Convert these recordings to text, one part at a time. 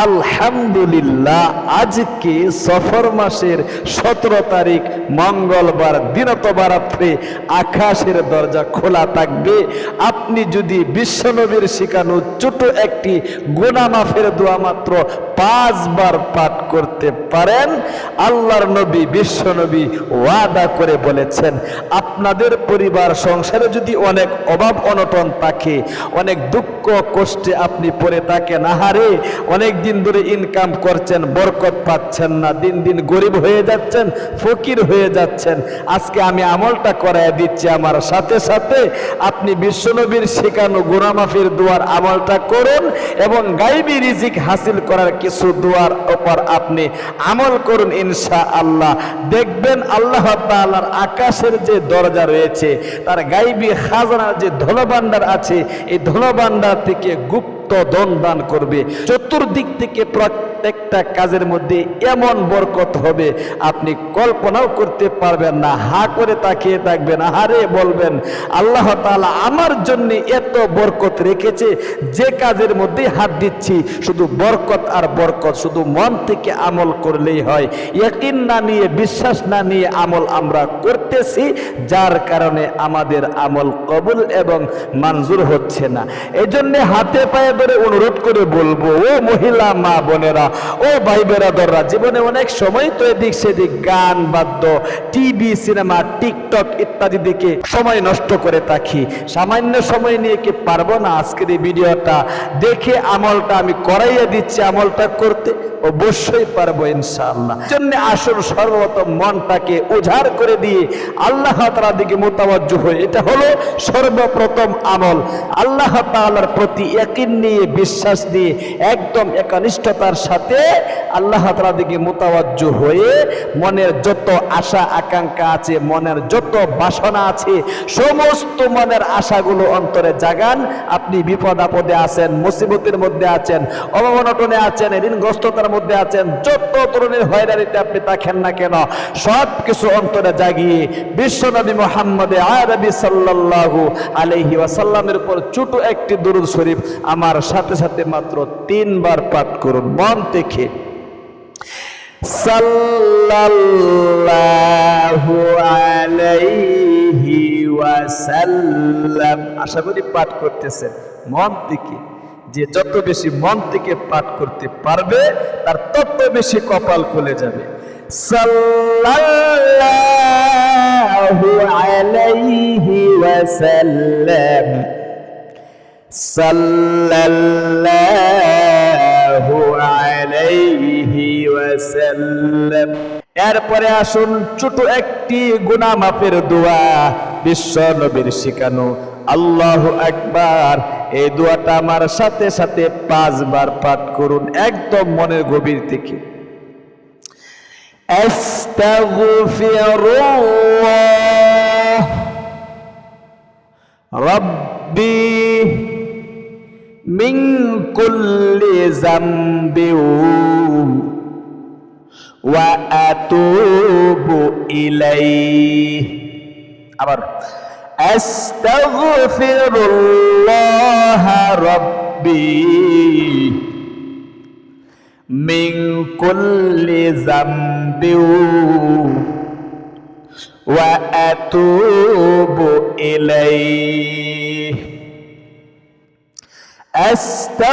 আলহামদুলিল্লাহ, আজকে সফর মাসের সতেরো তারিখ, মঙ্গলবার, দিনতবা রাত্রে আকাশের দরজা খোলা থাকবে। আপনি যদি বিশ্বনবীর শিখানো ছোট একটি গোনামাফের দোয়া মাত্র পাঁচবার পাঠ করতে পারেন, আল্লাহর নবী, বিশ্বনবী ওয়াদা করে বলেছেন, আপনাদের পরিবার, সংসারে যদি অনেক অভাব অনটন থাকে, অনেক দুঃখ কষ্টে আপনি পড়ে থাকেন, আহারে, অনেক দিন ধরে ইনকাম করছেন, বরকত পাচ্ছেন না, দিন দিন গরিব হয়ে যাচ্ছেন, ফকির হয়ে যাচ্ছেন। আজকে আমি আমলটা করায় দিচ্ছি আমার সাথে সাথে। আপনি বিশ্বনবীর শেখানো গুনামাফির দোয়ার আমলটা করুন এবং গাইবি রিজিক হাসিল করার কিছু দোয়ার ওপর আপনি আমল করুন ইনশা আল্লাহ দেখবেন আল্লাহ তাআলার আকাশের যে দরজা রয়েছে, তার গাইবি খাজানার যে ধনভাণ্ডার আছে, এই ধনভাণ্ডার থেকে গুপ্ত ধন দান করবে। চতুর্দিক থেকে প্রত্যেকটা কাজের মধ্যে এমন বরকত হবে, আপনি কল্পনাও করতে পারবেন না, হা করে তাকিয়ে থাকবেন হারে বলবেন, আল্লাহ তাআলা আমার জন্য এত বরকত রেখেছে, যে কাজের মধ্যে হাত দিচ্ছি, শুধু বরকত আর বরকত, শুধু মন থেকে আমল করলেই হয়। ইয়াকিন না নিয়ে, বিশ্বাস না নিয়ে আমল আমরা করতেছি, যার কারণে আমাদের আমল কবুল এবং মঞ্জুর হচ্ছে না। এই জন্য হাতে পায়ে ধরে অনুরোধ করে বলব, ও মহিলা মা বোনেরা ও ভাই বেরাদররা, জীবনে অনেক সময় তো এদিক সেদিক গান, বাদ্য, টিভি, সিনেমা, টিকটক ইত্যাদি দিকে সময় নষ্ট করে থাকি। সামান্য সময় নিয়ে কি পারব না আজকের এই ভিডিওটা? দেখে আমলটা আমি করাইয়া দিচ্ছি, আমলটা করতে অবশ্যই পারব ইনশাআল্লাহ। জন্য আসল সর্বপ্রথম মনটাকে উজাড় করে দিয়ে আল্লাহ তাআলার দিকে মোতাবজ্জ হয়ে এটা হলো সর্বপ্রথম আমল। আল্লাহ তাআলার প্রতি ইয়াকিন নিয়ে, বিশ্বাস নিয়ে, একদম একনিষ্ঠতার সাথে আল্লাহ তাআলার দিকে মোতাবজ্জ হয়ে মনের যত আশা, আকাঙ্ক্ষা আছে, মনের যত বাসনা আছে, সমস্ত মনের আশাগুলো অন্তরে জাগান। আপনি বিপদ আপদে আছেন, মুসিবতের মধ্যে আছেন, অবনটনে আছেন, ঋণগ্রস্ততার মধ্যে আছেন, যত ধরনের হয়রানিতে আপনি থাকেন না কেন সব কিছু অন্তরে জাগিয়ে বিশ্বনবী মোহাম্মদে আরবি সাল্লাল্লাহু আলাইহি ওয়াসাল্লামের উপর ছোট একটি দুরুদ শরীফ আমার সাথে সাথে মাত্র তিনবার পাঠ করুন। মন ওয়াসাল্লাম আশা করি পাঠ করতেছেন মন থেকে, যে যত বেশি মন থেকে পাঠ করতে পারবে, তার তত বেশি কপাল খুলে যাবে। সাল্লাল্লাহু আলাইহি ওয়াসাল্লাম সাল্লাল্লাহু এরপরে আসুন, ছোট একটি গুনাহ মাফের দোয়া। বিশ্ব নবীর শিখানো, আল্লাহু আকবার। এই দোয়াটা আমার সাথে সাথে পাঁচবার পাঠ করুন, একদম মনের গভীর থেকে। রব্বি মিন কুল্লি যামবি ওয়া আতুবু ইলাইহি আবার আস্তাগফিরুল্লাহ রব্বি মিন কুল্লি যামবি ওয়া আতুবু ইলাইহি আস্তাগফিরুল্লাহ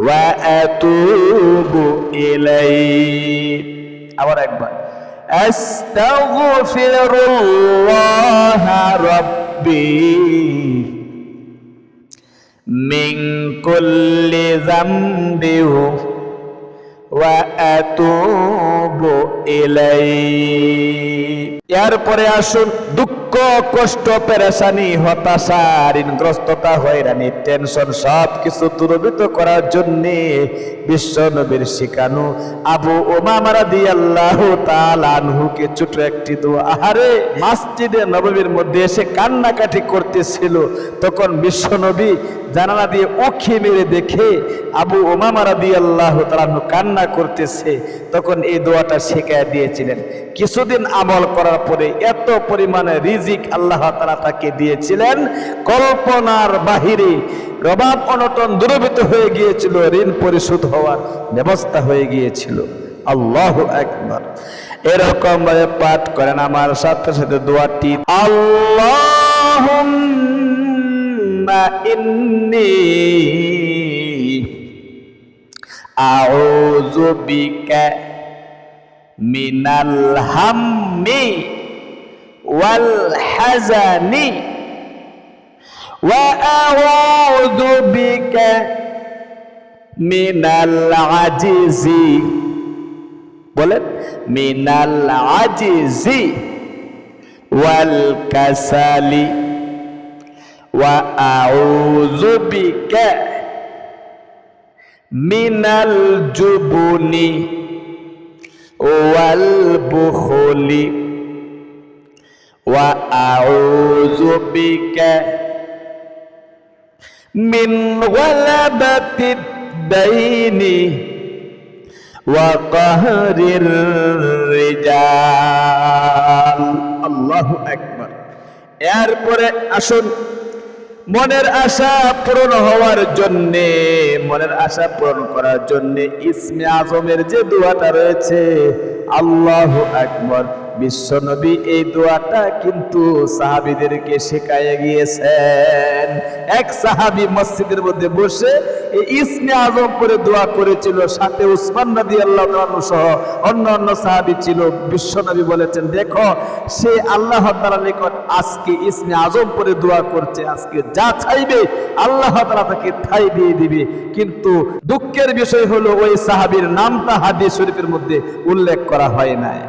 وأتوب إليه আবার একবার أستغفر الله ربي من كل ذنب وأتوب إليه এরপরে আসুন দুঃখ দুঃখ, কষ্ট, পেরেশানি, হতাশা, ঋণগ্রস্ততা, হয়রানি, টেনশন সব কিছু দূরীভূত করার জন্য বিশ্ব নবীর শিখানো আবু ওমামারা দিয়ে আল্লাহ আনহুকে ছোট একটি দোয়া। আহারে, মাসজিদে নবমীর মধ্যে এসে কান্নাকাটি করতেছিল। তখন বিশ্ব নবী জানালা দিয়ে উখি মেরে দেখে আবু ওমামারা দিয়ে আল্লাহ তালানহু কান্না করতেছে। তখন এই দোয়াটা শেখায় দিয়েছিলেন। কিছুদিন আমল করার পরে এত পরিমাণে রিজিক আল্লাহ তালা তাকে দিয়েছিলেন। কল্পনার বাহিরে রবাব অনটন দূরভূত হয়ে গিয়েছিল, ঋণ পরিশোধ হওয়ার ব্যবস্থা হয়ে গিয়েছিল। আল্লাহ একবার এরকম ভাবে পাঠ করেন আমার সাথে সাথে দোয়াটি আল্লাহ আউযু বিকা মিনাল হাম্মি ওয়াল হাজানি وأعوذ بك من العجز বলেন মিনাল আজিজি ওয়াল কাসালি ওয়া আউযু বিকা মিনাল জুবনি ওয়াল বুখলি ওয়া আউযু বিকা من غلبة الدين وقهر الرجال الله أكبر এরপরে আসুন মনের আশা পূরণ হওয়ার জন্য মনের আশা পূরণ করার জন্য ইসমে আজমের যে দোয়াটা রয়েছে আল্লাহ আকবর বিশ্বনবী এই দোয়াটা কিন্তু সাহাবিদেরকে শেখায় গিয়েছেন। এক সাহাবি মসজিদের মধ্যে বসে ইসমে আজম করে দোয়া করেছিল, সাথে উসমান নদী আল্লাহ সহ অন্য অন্য সাহাবি ছিল। বিশ্বনবী বলেছেন, দেখো, সে আল্লাহ তালা নিকট আজকে ইসমে আজম করে দোয়া করছে, আজকে যা চাইবে আল্লাহ তালা তাকে ঠাই দিয়ে দিবে। কিন্তু দুঃখের বিষয় হলো, ওই সাহাবির নামটা হাদিস শরীফের মধ্যে উল্লেখ করা হয় নাই।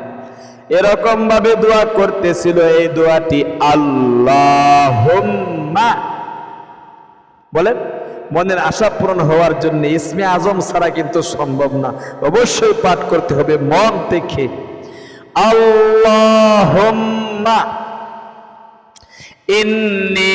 এরকম ভাবে দোয়া করতেছিল এই দোয়াটি আল্লাহ বলেন, মনের আশা পূরণ হওয়ার জন্য ইসমে আজম ছাড়া কিন্তু সম্ভব না। অবশ্যই পাঠ করতে হবে মন থেকে। আল্লাহ ইন্নি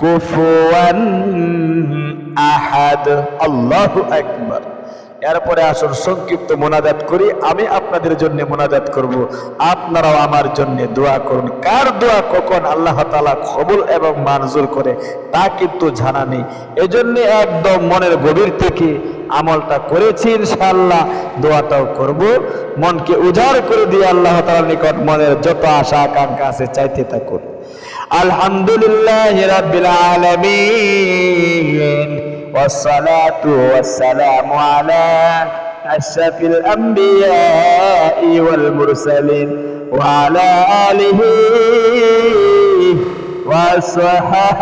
কুফুয়ান আহাদ। আল্লাহু আকবার। এরপরে আসুন সংক্ষিপ্ত মোনাজাত করি। আমি আপনাদের জন্য মোনাজাত করব। আপনারাও আমার জন্য দোয়া করুন। কার দোয়া কখন আল্লাহ তালা কবুল এবং মানজুর করে, তা কিন্তু জানা নেই। এজন্য একদম মনের গভীর থেকে আমলটা করেছি ইনশাআল্লাহ, দোয়াটাও করব। মনকে উজাড় করে দিয়ে আল্লাহ তালার নিকট মনের যত আশা আকাঙ্ক্ষা আছে চাইতে থাকুন। আলহামদুলিল্লাহ রাব্বিল আলামিন, ওয়াসসালাতু ওয়াসসালামু আলা আশরাফিল আমবিয়া ওয়াল মুরসালিন, ওয়া আলা আলিহি ওয়াসহাবিহি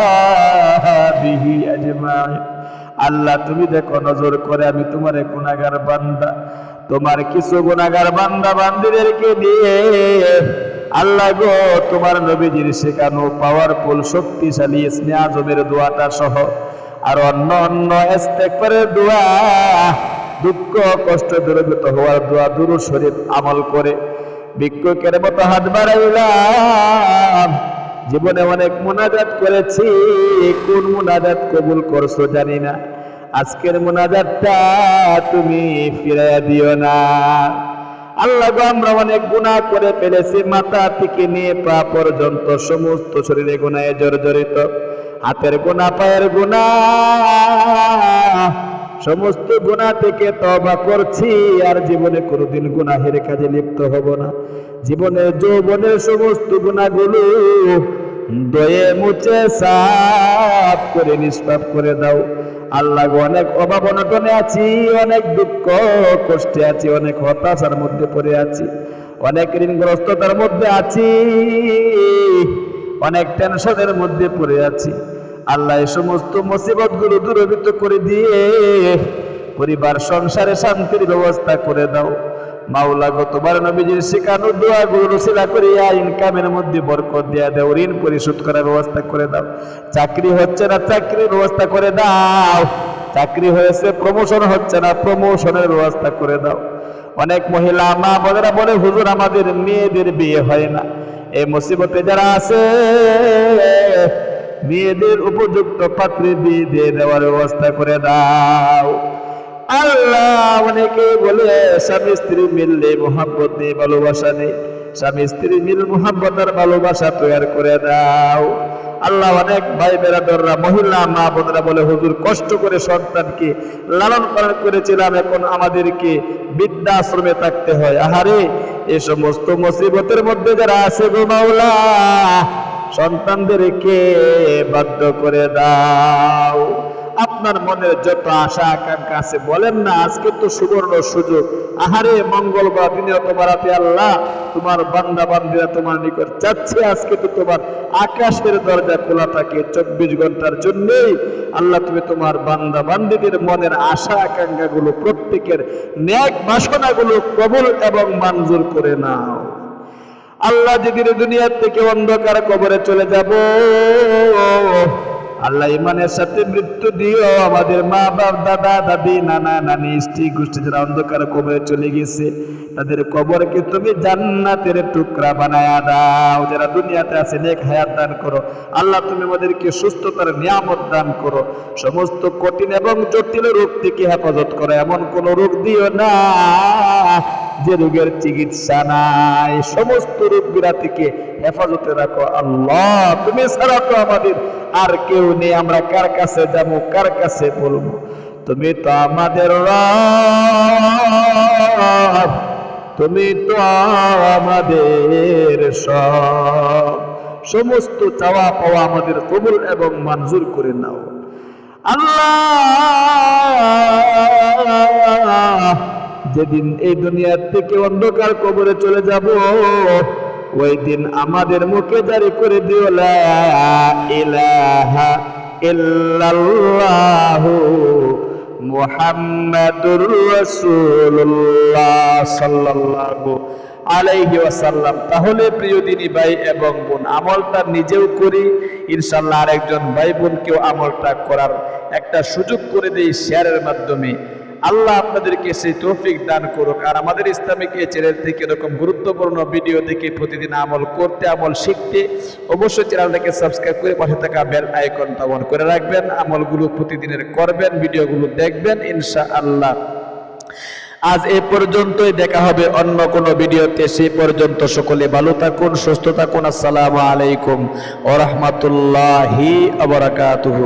আজমাইন। আল্লাহ, তুমি দেখো নজর করে আমি তোমার গুনাহগার বান্দা। তোমার কিছু গুণাগার বান্দা বান্দিদেরকে দিয়ে আল্লাহ গো, তোমার নবীজির শেখানো পাওয়ারফুল শক্তিশালী ইসমে আজমের দোয়াটা সহ আর অন্য অন্য ইস্তেগফারের দোয়া, দুঃখ, কষ্ট দূরীভূত হওয়ার দোয়া দুরু শরীফ আমল করে ভিক্ষুকের মতো হাত বাড়াইলাম। জীবনে অনেক মোনাজাত করেছি, কোন মোনাজাত কবুল করছ জানি না। আজকের মোনাজাতটা তুমি ফিরাইয়া দিও না। আল্লাহ গো, আমরা অনেক গুনাহ করে ফেলেছি, মাথা থেকে নিয়ে পা পর্যন্ত সমস্ত শরীরে গুণায় জর্জরিত। হাতের গোনা পায়ের গোনা সমস্ত গুণা থেকে তবা করছি, আর জীবনে কোনোদিন গুনাহের কাজে লিপ্ত হব না। জীবনের যৌবনের সমস্ত গুণাগুলো দয়ে মুছে সাফ করে, নিষ্পাপ করে দাও। আল্লাহ অনেক অভাব অনটনে আছি, অনেক দুঃখ কষ্টে আছি, অনেক হতাশার মধ্যে পড়ে আছি, অনেক ঋণগ্রস্ততার মধ্যে আছি, অনেক টেনশনের মধ্যে পড়ে আছি। আল্লাহ এই সমস্ত মুসিবতগুলো দূরীভূত করে দিয়ে পরিবার, সংসারে শান্তির ব্যবস্থা করে দাও। মাওলা গো, তোমার নবীজির শেখানো দোয়া গুলো রসিলা করিয়া ইনকামের মধ্যে বরকত দিয়া দাও, ঋণ পরিশোধ করার ব্যবস্থা করে দাও। চাকরি হচ্ছে না চাকরির ব্যবস্থা করে দাও। চাকরি হয়েছে প্রমোশন হচ্ছে না প্রমোশনের ব্যবস্থা করে দাও। অনেক মহিলা মা বোনেরা বলে, হুজুর, আমাদের মেয়েদের বিয়ে হয় না। এই মুসিবতে যারা আছে, মেয়েদের উপযুক্ত পাত্রে বিয়ে দিয়ে দেওয়ার ব্যবস্থা করে দাও। আল্লাহ অনেকে বলে, স্বামী স্ত্রী মিললে মোহাম্মত নেই, ভালোবাসা নেই। স্বামী স্ত্রী মিল মোহাম্মত আর ভালোবাসা তৈরি করে দাও। আল্লাহ অনেক ভাই বেড়াদররা মহিলা, মা বোনরা বলে, হুজুর, কষ্ট করে সন্তানকে লালন পালন করেছিলাম, এখন আমাদেরকে বৃদ্ধাশ্রমে থাকতে হয়। আহারে, এ সমস্ত মুসিবতের মধ্যে যারা আছে গো মাওলা, সন্তানদেরকে বাধ্য করে দাও। আপনার মনের যত আশা আকাঙ্ক্ষা আছে, বলেন না, আজকে তো সুবর্ণ সুযোগ। আহারে, মঙ্গলবার দিনে হাতে আল্লাহ, তোমার বান্দা বান্দিরা তোমার নিকট চাচ্ছে, আজকে তো তোমার আকাশের দরজা খোলা থাকে চব্বিশ ঘণ্টার জন্যই। আল্লাহ, তুমি তোমার বান্দা বান্দিদের মনের আশা আকাঙ্ক্ষা গুলো প্রত্যেকের ন্যাক বাসনাগুলো কবুল এবং মঞ্জুর করে নাও। আল্লাহ, যেদিন দুনিয়ার থেকে অন্ধকার কবরে চলে যাব আল্লাহ ইমানের সাথে মৃত্যু দিও, আমাদের মা বাপ দাদা, দাদি, নানা, নানি, স্ত্রী গোষ্ঠী যারা অন্ধকার কবরে চলে গেছে, তাদের কবরকে তুমি জান্নাতের টুকরা বানায়া দাও। যারা দুনিয়াতে আছে, নেক হায়াত দান করো। আল্লাহ তুমি আমাদেরকে সুস্থতার নিয়ামত দান করো। সমস্ত কঠিন এবং জটিল রোগ থেকে হেফাজত করো। এমন কোন রোগ দিও না। যে রোগের চিকিৎসা নাই, সমস্ত রোগ থেকে হেফাজতে রাখো আল্লাহ, তুমি ছাড়া তো আমাদের আর কেউ নেই, আমরা কার কাছে যাব, কার কাছে বলব? তুমি তো আমাদের তুমি তো আমাদের সব। সমস্ত চাওয়া পাওয়া আমাদের কবুল এবং মঞ্জুর করে নাও। আল্লাহ! যেদিন এই দুনিয়ার থেকে অন্ধকার কবরে চলে যাব ওই দিন আমাদের মুখে জারি করে দিও ইলাহা ইল্লাল্লাহু মুহাম্মাদুর তাহলে প্রিয় দিনী ভাই এবং বোন, আমলটা নিজেও করি ইনশাল্লাহ আরেকজন ভাই বোনকেও আমলটা করার একটা সুযোগ করে দেই শেয়ারের মাধ্যমে। আল্লাহ আপনাদেরকে সেই তৌফিক দান করুক, আর আমাদের ইসলামিক এই চ্যানেল থেকে এরকম গুরুত্বপূর্ণ ভিডিও দেখে প্রতিদিন আমল করতে, আমল শিখতে অবশ্যই চ্যানেলটাকে সাবস্ক্রাইব করে পাশে থাকা বেল আইকনটা অন করে রাখবেন। আমলগুলো প্রতিদিনের করবেন ভিডিওগুলো দেখবেন ইনশা আল্লাহ আজ এ পর্যন্তই, দেখা হবে অন্য কোনো ভিডিওতে সেই পর্যন্ত সকলে ভালো থাকুন, সুস্থ থাকুন। আসসালামু আলাইকুম ওরহমতুল্লাহি আবরাকাতুহু